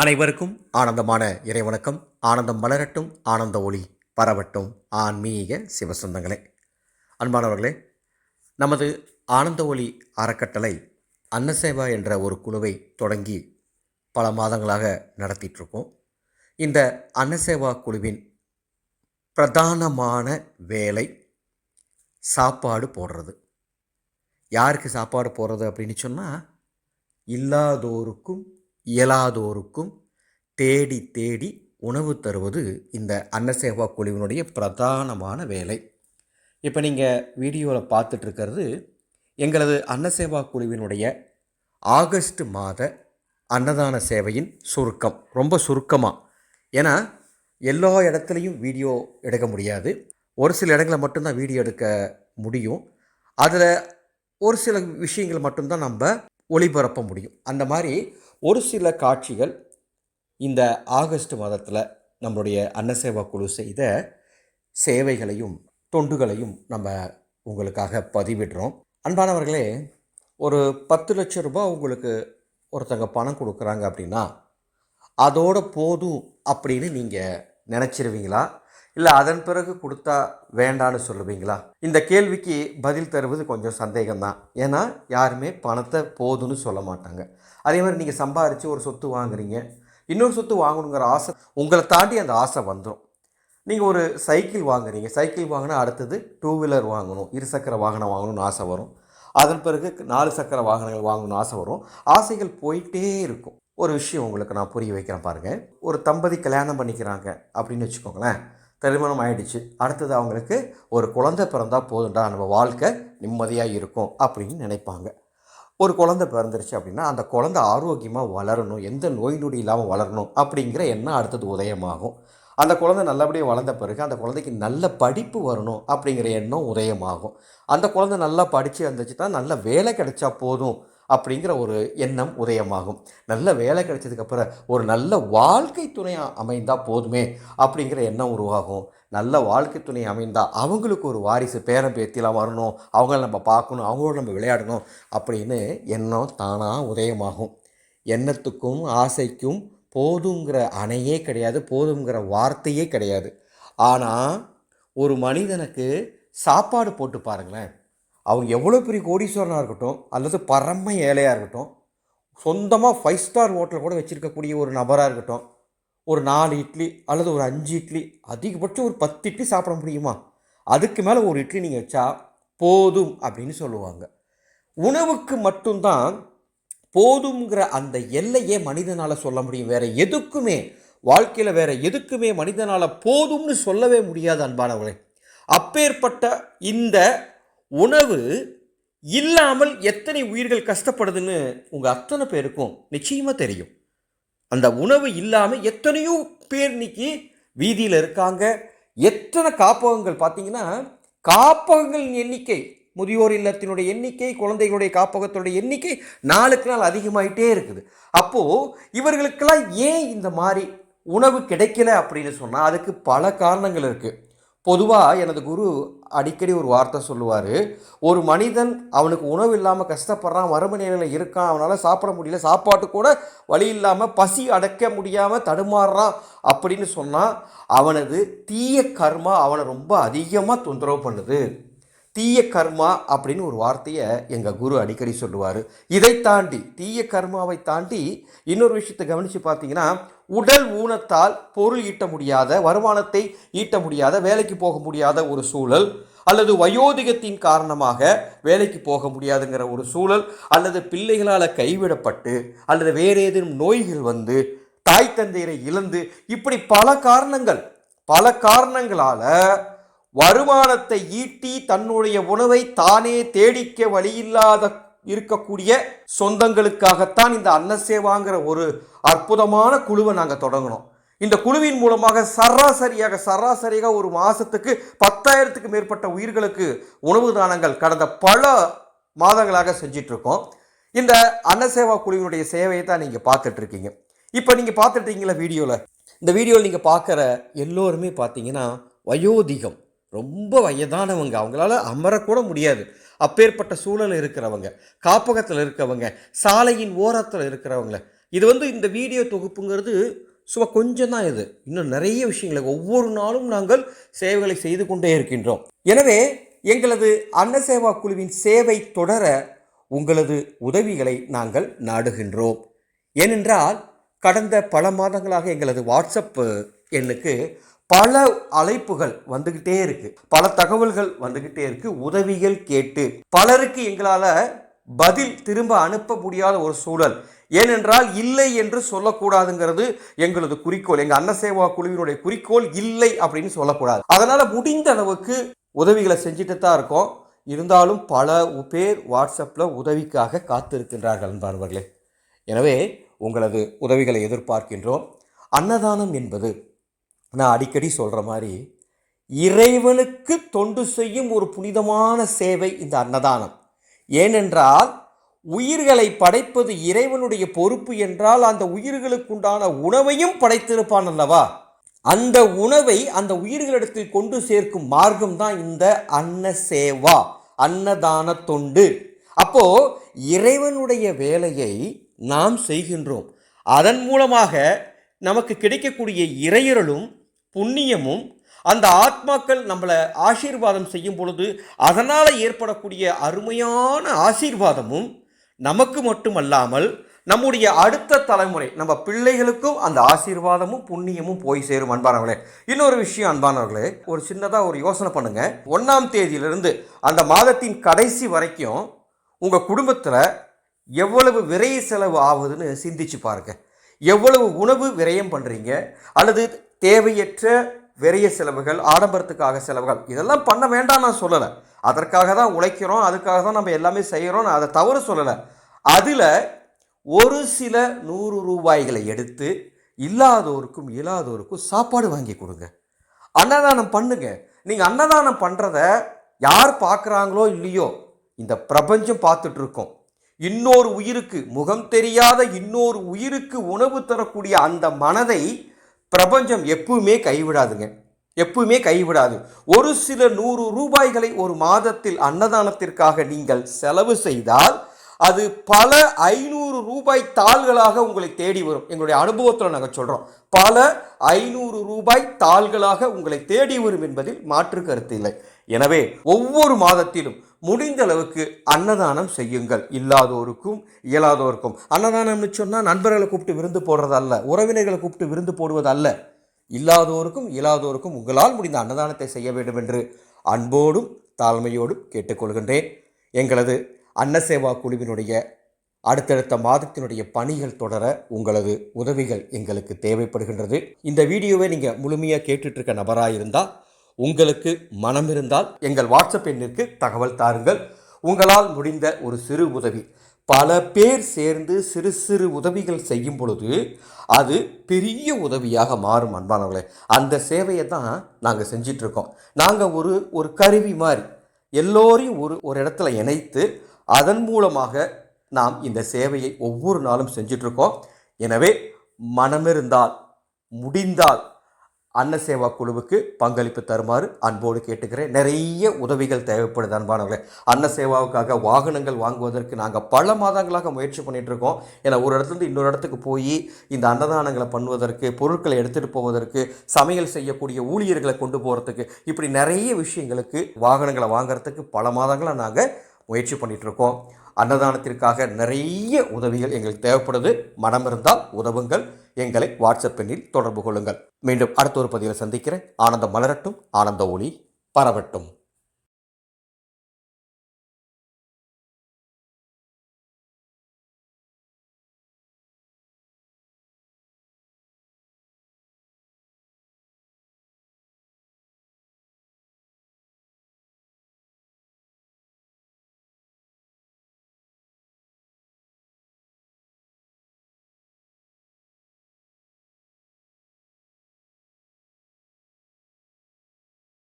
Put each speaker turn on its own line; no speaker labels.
அனைவருக்கும் ஆனந்தமான இறைவணக்கம். ஆனந்தம் மலரட்டும் ஆனந்த ஒளி பரவட்டும். ஆன்மீக சிவசொந்தங்களே. அன்பானவர்களே நமது ஆனந்த ஒளி அறக்கட்டளை அன்னசேவா என்ற ஒரு குழுவை தொடங்கி பல மாதங்களாக நடத்திட்டுருக்கோம். இந்த அன்னசேவா குழுவின் பிரதானமான வேலை சாப்பாடு போடுறது. யாருக்கு சாப்பாடு போடுறது அப்படின்னு சொன்னால் இல்லாதோருக்கும் இயலாதோருக்கும் தேடி தேடி உணவு தருவது இந்த அன்னசேவா குழுவினுடைய பிரதானமான வேலை. இப்போ நீங்கள் வீடியோவில் பார்த்துட்ருக்கிறது எங்களது அன்னசேவா குழுவினுடைய ஆகஸ்ட் மாத அன்னதான சேவையின் சுருக்கம். ரொம்ப சுருக்கமாக ஏன்னா எல்லா இடத்துலையும் வீடியோ எடுக்க முடியாது. ஒரு சில இடங்களில் மட்டும்தான் வீடியோ எடுக்க முடியும். அதில் ஒரு சில விஷயங்கள் மட்டும்தான் நம்ம ஒளிபரப்ப முடியும். அந்த மாதிரி ஒரு சில காட்சிகள் இந்த ஆகஸ்ட் மாதத்தில் நம்மளுடைய அன்னசேவா குழு செய்த சேவைகளையும் தொண்டுகளையும் நம்ம உங்களுக்காக பதிவிடுறோம். அன்பானவர்களே ஒரு பத்து லட்சம் ரூபாய் உங்களுக்கு ஒருத்தங்க பணம் கொடுக்குறாங்க அப்படின்னா அதோட போதும் அப்படின்னு நீங்கள் நினச்சிருவீங்களா? இல்லை அதன் பிறகு கொடுத்தா வேண்டான்னு சொல்லுவீங்களா? இந்த கேள்விக்கு பதில் தருவது கொஞ்சம் சந்தேகம்தான். ஏன்னா யாருமே பணத்தை போதும்னு சொல்ல மாட்டாங்க. அதே மாதிரி நீங்கள் சம்பாரித்து ஒரு சொத்து வாங்குறீங்க. இன்னொரு சொத்து வாங்கணுங்கிற ஆசை உங்களை தாண்டி அந்த ஆசை வந்துடும் நீங்கள் ஒரு சைக்கிள் வாங்குறீங்க. சைக்கிள் வாங்கினா அடுத்தது டூ வீலர் வாங்கணும். இருசக்கர வாகனம் வாங்கணும்னு ஆசை வரும். அதன் பிறகு நாலு சக்கர வாகனங்கள் வாங்கணும்னு ஆசை வரும். ஆசைகள் போயிட்டே இருக்கும். ஒரு விஷயம் உங்களுக்கு நான் புரிய வைக்கிறேன் பாருங்கள் ஒரு தம்பதி கல்யாணம் பண்ணிக்கிறாங்க அப்படின்னு வச்சுக்கோங்களேன். திருமணம் ஆயிடுச்சு. அடுத்தது அவங்களுக்கு ஒரு குழந்தை பிறந்தா போதுண்டா நம்ம வாழ்க்கை நிம்மதியாக இருக்கும் அப்படின்னு நினைப்பாங்க. ஒரு குழந்தை பிறந்துருச்சு அப்படின்னா அந்த குழந்தை ஆரோக்கியமாக வளரணும் எந்த நோய் நொடி இல்லாமல் வளரணும் அப்படிங்கிற எண்ணம் அடுத்தது உதயமாகும். அந்த குழந்தை நல்லபடியாக வளர்ந்த பிறகு அந்த குழந்தைக்கு நல்ல படிப்பு வரணும் அப்படிங்கிற எண்ணம் உதயமாகும். அந்த குழந்தை நல்லா படித்து வந்துச்சுன்னா நல்ல வேலை கிடைச்சா போதும் அப்படிங்கிற ஒரு எண்ணம் உதயமாகும். நல்ல வேலை கிடைச்சதுக்கப்புறம் ஒரு நல்ல வாழ்க்கை துணையாக அமைந்தால் போதுமே அப்படிங்கிற எண்ணம் உருவாகும். நல்ல வாழ்க்கை துணை அமைந்தால் அவங்களுக்கு ஒரு வாரிசு பேரம் பேத்திலாம் வரணும். அவங்கள நம்ம பார்க்கணும் அவங்களோட நம்ம விளையாடணும் அப்படின்னு எண்ணம் தானாக உதயமாகும். எண்ணத்துக்கும் ஆசைக்கும் போதுங்கிற அணையே கிடையாது போதுங்கிற வார்த்தையே கிடையாது. ஆனால் ஒரு மனிதனுக்கு சாப்பாடு போட்டு பாருங்களேன். அவங்க எவ்வளோ பெரிய கோடீஸ்வரனாக இருக்கட்டும் அல்லது பரம ஏழையாக இருக்கட்டும் சொந்தமாக ஃபைவ் ஸ்டார் ஹோட்டல் கூட வச்சுருக்கக்கூடிய ஒரு நபராக இருக்கட்டும் ஒரு நாலு இட்லி அல்லது ஒரு அஞ்சு இட்லி அதிகபட்சம் ஒரு பத்து இட்லி சாப்பிட முடியுமா? அதுக்கு மேலே ஒரு இட்லி நீங்கள் வச்சா போதும் அப்படின்னு சொல்லுவாங்க. உணவுக்கு மட்டும்தான் போதுங்கிற அந்த எல்லையே மனிதனால் சொல்ல முடியும். வேறு எதுக்குமே வாழ்க்கையில் வேறு எதுக்குமே மனிதனால் போதும்னு சொல்லவே முடியாது அன்பானவர்களே. அப்பேற்பட்ட இந்த உணவு இல்லாமல் எத்தனை உயிர்கள் கஷ்டப்படுதுன்னு உங்கள் அத்தனை பேருக்கும் நிச்சயமாக தெரியும். அந்த உணவு இல்லாமல் எத்தனையோ பேர் இன்னைக்கு வீதியில் இருக்காங்க. எத்தனை காப்பகங்கள் பார்த்தீங்கன்னா காப்பகங்களின் எண்ணிக்கை முதியோர் இல்லத்தினுடைய எண்ணிக்கை குழந்தைகளுடைய காப்பகத்தினுடைய எண்ணிக்கை நாளுக்கு நாள் அதிகமாயிட்டே இருக்குது. அப்போது இவர்களுக்கெல்லாம் ஏன் இந்த மாதிரி உணவு கிடைக்கல அப்படின்னு சொன்னால் அதுக்கு பல காரணங்கள் இருக்குது பொதுவாக எனது குரு அடிக்கடி ஒரு வார்த்தை சொல்லுவார் ஒரு மனிதன் அவனுக்கு உணவு இல்லாமல் கஷ்டப்படுறான் வறுமை நிலையில் இருக்கான் அவனால் சாப்பிட முடியல சாப்பாட்டு கூட வழி இல்லாமல் பசி அடக்க முடியாமல் தடுமாறுறான் அப்படின்னு சொன்னால் அவனது தீய கர்மா அவனை ரொம்ப அதிகமாக தொந்தரவு பண்ணுது. தீய கர்மா அப்படின்னு ஒரு வார்த்தையை எங்கள் குரு அடிக்கடி சொல்லுவார். இதை தாண்டி தீய கர்மாவை தாண்டி இன்னொரு விஷயத்தை கவனித்து பார்த்தீங்கன்னா உடல் ஊனத்தால் பொருள் ஈட்ட முடியாத வருமானத்தை ஈட்ட முடியாத வேலைக்கு போக முடியாத ஒரு சூழல் அல்லது வயோதிகத்தின் காரணமாக வேலைக்கு போக முடியாதுங்கிற ஒரு சூழல் அல்லது பிள்ளைகளால் கைவிடப்பட்டு அல்லது வேறு ஏதேனும் நோய்கள் வந்து தாய் தந்தையரை இழந்து இப்படி பல காரணங்கள் பல காரணங்களால் வருமானத்தை ஈட்டி தன்னுடைய உணவை தானே தேடிக்க வழியில்லாத இருக்கக்கூடிய சொந்தங்களுக்காகத்தான் இந்த அன்னசேவாங்கிற ஒரு அற்புதமான குழுவை நாங்கள் தொடங்கினோம். இந்த குழுவின் மூலமாக சராசரியாக சராசரியாக ஒரு மாதத்துக்கு பத்தாயிரத்துக்கு மேற்பட்ட உயிர்களுக்கு உணவு தானங்கள் கடந்த பல மாதங்களாக செஞ்சிட்ருக்கோம். இந்த அன்னசேவா குழுவினுடைய சேவையை தான் நீங்கள் பார்த்துட்ருக்கீங்க. இப்போ நீங்கள் பார்த்துட்டீங்களா வீடியோவில் இந்த வீடியோவில் நீங்கள் பார்க்குற எல்லோருமே பார்த்தீங்கன்னா வயோதிகம். ரொம்ப வயதானவங்க. அவங்களால அமரக்கூட முடியாது. அப்பேற்பட்ட சூழல் இருக்கிறவங்க காப்பகத்தில் இருக்கிறவங்க சாலையின் ஓரத்தில் இருக்கிறவங்க. இது வந்து இந்த வீடியோ தொகுப்புங்கிறது சும்மா கொஞ்சம் தான் இது. இன்னும் நிறைய விஷயங்களை ஒவ்வொரு நாளும் நாங்கள் சேவைகளை செய்து கொண்டே இருக்கின்றோம். எனவே எங்களது அன்னசேவா குழுவின் சேவை தொடர உங்களது உதவிகளை நாங்கள் நாடுகின்றோம். ஏனென்றால் கடந்த பல மாதங்களாக எங்களது வாட்ஸ்அப் எண்ணுக்கு பல அழைப்புகள் வந்துக்கிட்டே இருக்குது பல தகவல்கள் வந்துக்கிட்டே இருக்குது உதவிகள் கேட்டு. பலருக்கு எங்களால் பதில் திரும்ப அனுப்ப முடியாத ஒரு சூழல். ஏனென்றால் இல்லை என்று சொல்லக்கூடாதுங்கிறது எங்களது குறிக்கோள். எங்கள் அன்னசேவா குழுவினுடைய குறிக்கோள் இல்லை அப்படின்னு சொல்லக்கூடாது. அதனால் முடிந்த அளவுக்கு உதவிகளை செஞ்சுட்டு தான் இருக்கோம். இருந்தாலும் பல பேர் வாட்ஸ்அப்பில் உதவிக்காக காத்திருக்கின்றார்கள் அன்பானவர்களே. எனவே உங்களது உதவிகளை எதிர்பார்க்கின்றோம். அன்னதானம் என்பது நான் அடிக்கடி சொல்கிற மாதிரி இறைவனுக்கு தொண்டு செய்யும் ஒரு புனிதமான சேவை இந்த அன்னதானம். ஏனென்றால் உயிர்களை படைப்பது இறைவனுடைய பொறுப்பு என்றால் அந்த உயிர்களுக்குண்டான உணவையும் படைத்திருப்பான் அல்லவா? அந்த உணவை அந்த உயிர்களிடத்தில் கொண்டு சேர்க்கும் மார்க்கம் தான் இந்த அன்ன சேவா அன்னதான தொண்டு. அப்போ இறைவனுடைய வேலையை நாம் செய்கின்றோம். அதன் மூலமாக நமக்கு கிடைக்கக்கூடிய இறையருளும் புண்ணியமும் அந்த ஆத்மாக்கள் நம்மளை ஆசீர்வாதம் செய்யும் பொழுது அதனால் ஏற்படக்கூடிய அருமையான ஆசீர்வாதமும் நமக்கு மட்டுமல்லாமல் நம்முடைய அடுத்த தலைமுறை நம்ம பிள்ளைகளுக்கும் அந்த ஆசீர்வாதமும் புண்ணியமும் போய் சேரும் அன்பானவர்களே. இன்னொரு விஷயம் அன்பானவர்களே ஒரு சின்னதாக ஒரு யோசனை பண்ணுங்க. ஒன்றாம் தேதியிலிருந்து அந்த மாதத்தின் கடைசி வரைக்கும் உங்கள் குடும்பத்தில் எவ்வளவு விரை செலவு ஆகுதுன்னு சிந்திச்சு பாருங்க. எவ்வளவு உணவு விரயம் பண்ணுறீங்க அல்லது தேவையற்ற விரைய செலவுகள் ஆடம்பரத்துக்காக செலவுகள். இதெல்லாம் பண்ண வேண்டாம் நான் சொல்லலை. அதற்காக தான் உழைக்கிறோம் அதுக்காக தான் நம்ம எல்லாமே செய்கிறோம் நான் அதை தவறு சொல்லலை. அதில் ஒரு சில நூறு ரூபாய்களை எடுத்து இல்லாதோருக்கும் இல்லாதோருக்கும் சாப்பாடு வாங்கி கொடுங்க. அன்னதானம் பண்ணுங்க. நீங்கள் அன்னதானம் பண்ணுறத யார் பார்க்குறாங்களோ இல்லையோ இந்த பிரபஞ்சம் பார்த்துட்ருக்கோம். இன்னொரு உயிருக்கு முகம் தெரியாத இன்னொரு உயிருக்கு உணவு தரக்கூடிய அந்த மனதை பிரபஞ்சம் எப்பவுமே கைவிடாதுங்க. எப்பவுமே கைவிடாது. ஒரு சில நூறு ரூபாய்களை ஒரு மாதத்தில் அன்னதானத்திற்காக நீங்கள் செலவு செய்தால் அது பல ஐநூறு ரூபாய் தாள்களாக உங்களை தேடி வரும். எங்களுடைய அனுபவத்தில் நாங்கள் சொல்கிறோம் பல ஐநூறு ரூபாய் தாள்களாக உங்களை தேடி வரும் என்பதில் மாற்று கருத்து இல்லை. எனவே ஒவ்வொரு மாதத்திலும் முடிந்த அளவுக்கு அன்னதானம் செய்யுங்கள். இல்லாதோருக்கும் இயலாதோருக்கும். அன்னதானம்னு சொன்னால் நண்பர்களை கூப்பிட்டு விருந்து போடுறது அல்ல உறவினர்களை கூப்பிட்டு விருந்து போடுவது அல்ல இல்லாதோருக்கும் இயலாதோருக்கும் உங்களால் முடிந்த அன்னதானத்தை செய்ய வேண்டும் என்று அன்போடும் தாழ்மையோடும் கேட்டுக்கொள்கின்றேன். எங்களது அன்னசேவா குழுவினுடைய அடுத்தடுத்த மாதத்தினுடைய பணிகள் தொடர உங்களது உதவிகள் எங்களுக்கு தேவைப்படுகின்றது. இந்த வீடியோவை நீங்கள் முழுமையாக கேட்டுட்ருக்க நபராக இருந்தால் உங்களுக்கு மனம் இருந்தால் எங்கள் வாட்ஸ்அப் எண்ணிற்கு தகவல் தாருங்கள். உங்களால் முடிந்த ஒரு சிறு உதவி. பல பேர் சேர்ந்து சிறு சிறு உதவிகள் செய்யும் பொழுது அது பெரிய உதவியாக மாறும் அன்பானவர்களே. அந்த சேவையை தான் நாங்கள் செஞ்சிட்ருக்கோம். நாங்கள் ஒரு ஒரு கருவி மாதிரி எல்லோரையும் ஒரு ஒரு இடத்துல இணைத்து அதன் மூலமாக நாம் இந்த சேவையை ஒவ்வொரு நாளும் செஞ்சிட்ருக்கோம். எனவே மனமிருந்தால் முடிந்தால் அன்ன சேவா குழுவுக்கு பங்களிப்பு தருமாறு அன்போடு கேட்டுக்கிறேன். நிறைய உதவிகள் தேவைப்படுது அன்பானவர்களே. அன்னசேவாவுக்காக வாகனங்கள் வாங்குவதற்கு நாங்கள் பல மாதங்களாக முயற்சி பண்ணிட்டு இருக்கோம் ஏன்னா ஒரு இடத்துலேருந்து இன்னொரு இடத்துக்கு போய் இந்த அன்னதானங்களை பண்ணுவதற்கு பொருட்களை எடுத்துகிட்டு போவதற்கு சமையல் செய்யக்கூடிய ஊழியர்களை கொண்டு போகிறதுக்கு இப்படி நிறைய விஷயங்களுக்கு வாகனங்களை வாங்குறதுக்கு பல மாதங்களாக நாங்கள் முயற்சி பண்ணிகிட்ருக்கோம் அன்னதானத்திற்காக நிறைய உதவிகள் எங்களுக்கு தேவைப்படுது. மனம் இருந்தால் உதவுங்கள். எங்களை வாட்ஸ்அப் எண்ணில் தொடர்பு கொள்ளுங்கள். மீண்டும் அடுத்த ஒரு பதிவில் சந்திக்கிறேன். ஆனந்தம் மலரட்டும். ஆனந்த ஒளி பரவட்டும்.